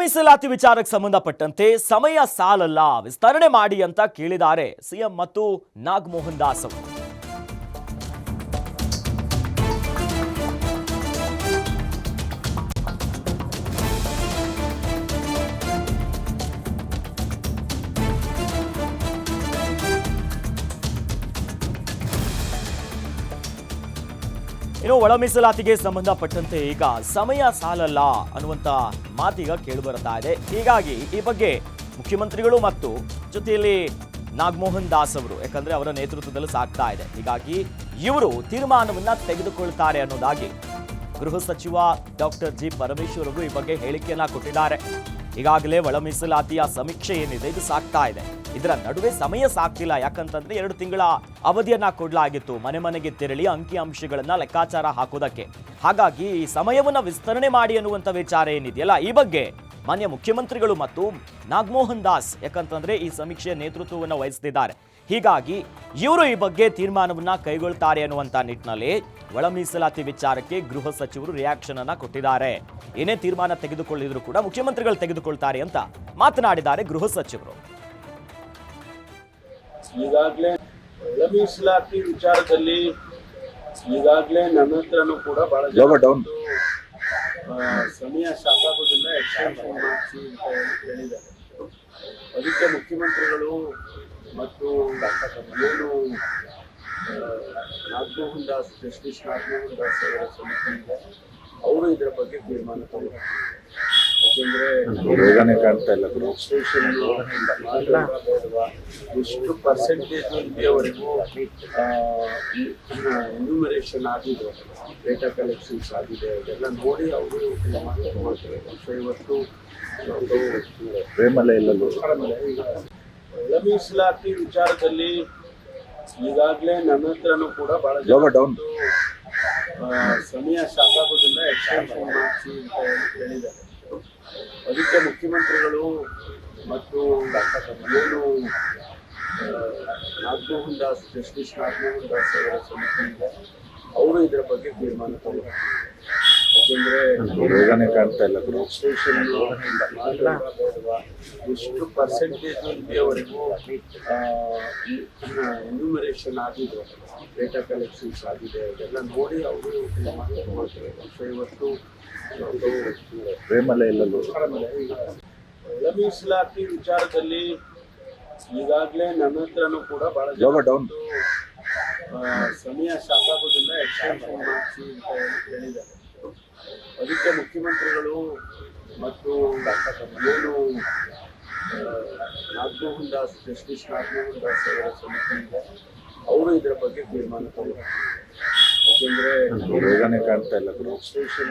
ಮೀಸಲಾತಿ ವಿಚಾರಕ್ಕೆ ಸಂಬಂಧಪಟ್ಟಂತೆ ಸಮಯ ಸಾಲಲ್ಲ ವಿಸ್ತರಣೆ ಮಾಡಿ ಅಂತ ಕೇಳಿದ್ದಾರೆ ಸಿಎಂ ಮತ್ತು ನಾಗಮೋಹನ್ ದಾಸ್ ಅವರು ಇನ್ನು ಒಳ ಮೀಸಲಾತಿಗೆ ಸಂಬಂಧಪಟ್ಟಂತೆ ಈಗ ಸಮಯ ಸಾಲಲ್ಲ ಅನ್ನುವಂತ ಮಾತೀಗ ಕೇಳಿಬರುತ್ತಾ ಇದೆ. ಹೀಗಾಗಿ ಈ ಬಗ್ಗೆ ಮುಖ್ಯಮಂತ್ರಿಗಳು ಮತ್ತು ಜೊತೆಯಲ್ಲಿ ನಾಗಮೋಹನ್ ದಾಸ್ ಅವರು, ಯಾಕಂದ್ರೆ ಅವರ ನೇತೃತ್ವದಲ್ಲಿ ಸಾಗ್ತಾ ಇದೆ. ಹೀಗಾಗಿ ಇವರು ತೀರ್ಮಾನವನ್ನ ತೆಗೆದುಕೊಳ್ತಾರೆ ಅನ್ನೋದಾಗಿ ಗೃಹ ಸಚಿವ ಡಾಕ್ಟರ್ ಜಿ ಪರಮೇಶ್ವರ್ ಅವರು ಈ ಬಗ್ಗೆ ಹೇಳಿಕೆಯನ್ನ ಕೊಟ್ಟಿದ್ದಾರೆ. ಈಗಾಗಲೇ ಒಳ ಮೀಸಲಾತಿಯ ಸಮೀಕ್ಷೆ ಏನಿದೆ, ಇದು ಸಾಕ್ತಾ ಇದೆ. ಇದರ ನಡುವೆ ಸಮಯ ಸಾಕ್ತಿಲ್ಲ. ಯಾಕಂತಂದ್ರೆ ಎರಡು ತಿಂಗಳ ಅವಧಿಯನ್ನ ಕೊಡಲಾಗಿತ್ತು. ಮನೆ ಮನೆಗೆ ತೆರಳಿ ಅಂಕಿ ಅಂಶಗಳನ್ನ ಲೆಕ್ಕಾಚಾರ ಹಾಕೋದಕ್ಕೆ. ಹಾಗಾಗಿ ಈ ಸಮಯವನ್ನ ವಿಸ್ತರಣೆ ಮಾಡಿ ಅನ್ನುವಂಥ ವಿಚಾರ ಏನಿದೆಯಲ್ಲ, ಈ ಬಗ್ಗೆ ಮಾನ್ಯ ಮುಖ್ಯಮಂತ್ರಿಗಳು ಮತ್ತು ನಾಗಮೋಹನ್ ದಾಸ್ ಯಾಕಂತಂದ್ರೆ ಈ ಸಮೀಕ್ಷೆಯ ನೇತೃತ್ವವನ್ನು ವಹಿಸುತ್ತಿದ್ದಾರೆ ಹೀಗಾಗಿ ಇವರು ಈ ಬಗ್ಗೆ ತೀರ್ಮಾನವನ್ನ ಕೈಗೊಳ್ತಾರೆ ಅನ್ನುವಂಥ ನಿಟ್ಟಿನಲ್ಲಿ ಒಳ ಮೀಸಲಾತಿ ವಿಚಾರಕ್ಕೆ ಗೃಹ ಸಚಿವರು ರಿಯಾಕ್ಷನ್ ಅನ್ನ ಕೊಟ್ಟಿದ್ದಾರೆ. ಏನೇ ತೀರ್ಮಾನ ತೆಗೆದುಕೊಳ್ಳಿದ್ರು ಕೂಡ ಮುಖ್ಯಮಂತ್ರಿಗಳು ತೆಗೆದುಕೊಳ್ತಾರೆ ಅಂತ ಮಾತನಾಡಿದ್ದಾರೆ ಗೃಹ ಸಚಿವರು. ಈಗಾಗಲೇ ಒಳ ಮೀಸಲಾತಿ ವಿಚಾರದಲ್ಲಿ ಈಗಾಗಲೇ ನನ್ನ ಹತ್ರನೂ ಕೂಡ ಬಹಳ ಡೌನ್ ಸಮಯ ಎಕ್ಸ್ಟೆನ್ಷನ್ ಮಾಡಿಸಿ ಅಂತ ಹೇಳಿದ್ದಾರೆ. ಅದಕ್ಕೆ ಮುಖ್ಯಮಂತ್ರಿಗಳು ಮತ್ತು ಏನು ನಾಗಮೋಹನ್ ದಾಸ್ ಜಸ್ಟಿಸ್ ನಾಗಮೋಹನ್ ದಾಸ್ ಅವರ ಸಮಿತಿ ಇದೆ ಅವರು ಇದರ ಬಗ್ಗೆ ತೀರ್ಮಾನ ಯಾಕೆಂದ್ರೆ ಕಾಣ್ತಾ ಇಲ್ಲ. ರಿಜಿಸ್ಟ್ರೇಷನ್ ಎಷ್ಟು ಪರ್ಸೆಂಟೇಜ್ ಇಲ್ಲಿಯವರೆಗೂ ಎನ್ಯೂಮರೇಷನ್ ಆಗಿದೆ ಡೇಟಾ ಕಲೆಕ್ಷನ್ಸ್ ಆಗಿದೆ ಅದೆಲ್ಲ ನೋಡಿ ಅವರು ಮಾಡ್ತಾರೆ. ಇವತ್ತು ಪ್ರೇಮಲೆ ಈಗ ಒಳ ಮೀಸಲಾತಿ ವಿಚಾರದಲ್ಲಿ ಈಗಾಗಲೇ ನನ್ನ ಹತ್ರನೂ ಕೂಡ ಬಹಳ ಜನ ಡೌನ್ ಸಮಯ ಸಾಕಾಗೋದ್ರಿಂದ ಎಕ್ಸ್ಟೆನ್ಷನ್ ಮಾಡಿಸಿ ಅಂತ ಹೇಳಿ ಹೇಳಿದ್ದಾರೆ. ಅದಕ್ಕೆ ಮುಖ್ಯಮಂತ್ರಿಗಳು ಮತ್ತು ಏನು ನಾಗಮೋಹನ್ ದಾಸ್ ಜಸ್ಟಿಸ್ ನಾಗಮೋಹನ್ ದಾಸ್ ಅವರ ಸಮಿತಿ ಇದೆ. ಅವರು ಇದರ ಬಗ್ಗೆ ತೀರ್ಮಾನ ಯಾಕೆಂದ್ರೆ ಬೇಗನೆ ಕಾಣ್ತಾ ಇಲ್ಲ. ರಿಜಿಸ್ಟ್ರೇಷನ್ ಎಷ್ಟು ಪರ್ಸೆಂಟೇಜ್ ಇಲ್ಲಿಯವರೆಗೂ ಎನ್ಯೂಮರೇಷನ್ ಆಗಿದೆ ಡೇಟಾ ಕಲೆಕ್ಷನ್ಸ್ ಆಗಿದೆ ಅದೆಲ್ಲ ನೋಡಿ ಅವರು ಇವತ್ತು ಪ್ರೇಮಲೆ ಇಲ್ಲಲು ಒಳ ಮೀಸಲಾತಿ ವಿಚಾರದಲ್ಲಿ ಈಗಾಗಲೇ ನನ್ನ ಹತ್ರನೂ ಕೂಡ ಬಹಳ ಡೌನ್ ಸಮಯ ಸಾಕಾಗೋದಿಲ್ಲ ಎಕ್ಸ್ಟೆನ್ಷನ್ ಮಾಡಿಸಿ ಅಂತ ಹೇಳಿ ಹೇಳಿದ್ದಾರೆ. ಅದಕ್ಕೆ ಮುಖ್ಯಮಂತ್ರಿಗಳು ಮತ್ತು ಏನು ನಾಗಮೋಹನ್ ದಾಸ್ ಜಸ್ಟಿಸ್ ನಾಗಮೋಹನ್ ದಾಸ್ ಅವರ ಸಮಿತಿ ಇದೆ ಅವರು ಇದರ ಬಗ್ಗೆ ತೀರ್ಮಾನ ತಗೊಳ್ತಾರೆ ಯಾಕೆಂದ್ರೆ ಸ್ಟೇಷನ್ ಕಾಣ್ತಾ ಇಲ್ಲ